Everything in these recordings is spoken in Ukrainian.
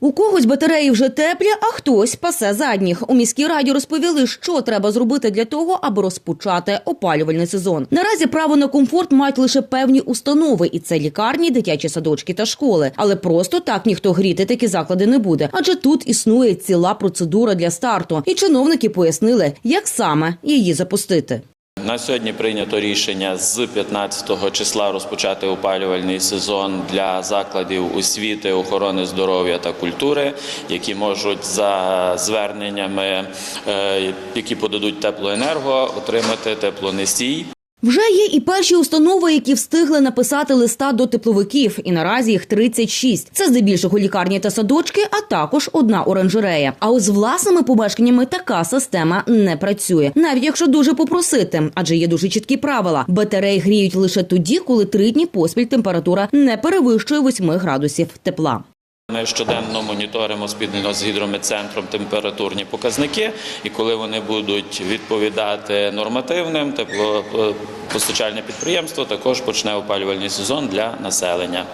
У когось батареї вже теплі, а хтось пасе задніх. У міській раді розповіли, що треба зробити для того, аби розпочати опалювальний сезон. Наразі право на комфорт мають лише певні установи, і це лікарні, дитячі садочки та школи. Але просто так ніхто гріти такі заклади не буде, адже тут існує ціла процедура для старту. І чиновники пояснили, як саме її запустити. На сьогодні прийнято рішення з 15 числа розпочати опалювальний сезон для закладів освіти, охорони здоров'я та культури, які можуть за зверненнями, е, які подадуть теплоенерго, отримати теплоносій. Вже є і перші установи, які встигли написати листа до тепловиків, і наразі їх 36. Це здебільшого лікарні та садочки, а також одна оранжерея. А ось з власними помешканнями така система не працює, навіть якщо дуже попросити, адже є дуже чіткі правила. Батареї гріють лише тоді, коли три дні поспіль температура не перевищує 8 градусів тепла. Ми щоденно моніторимо спільно з гідрометцентром температурні показники, і коли вони будуть відповідати нормативним, теплопостачальне підприємство також почне опалювальний сезон для населення.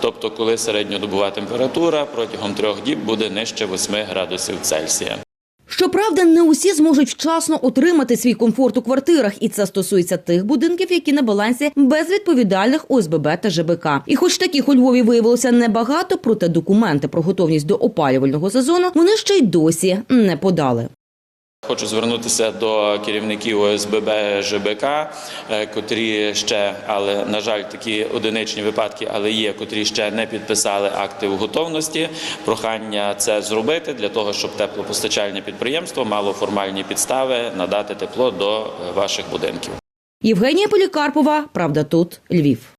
Тобто, коли середньодобова температура протягом трьох діб буде нижче 8 градусів Цельсія. Щоправда, не усі зможуть вчасно отримати свій комфорт у квартирах, і це стосується тих будинків, які на балансі безвідповідальних ОСББ та ЖБК. І хоч таких у Львові виявилося небагато, проте документи про готовність до опалювального сезону вони ще й досі не подали. Хочу звернутися до керівників ОСББ ЖБК, е, котрі ще, але на жаль, такі одиничні випадки, але є, котрі ще не підписали акти в готовності. Прохання це зробити для того, щоб теплопостачальне підприємство мало формальні підстави надати тепло до е, ваших будинків. Євгенія Полікарпова, правда, тут Львів.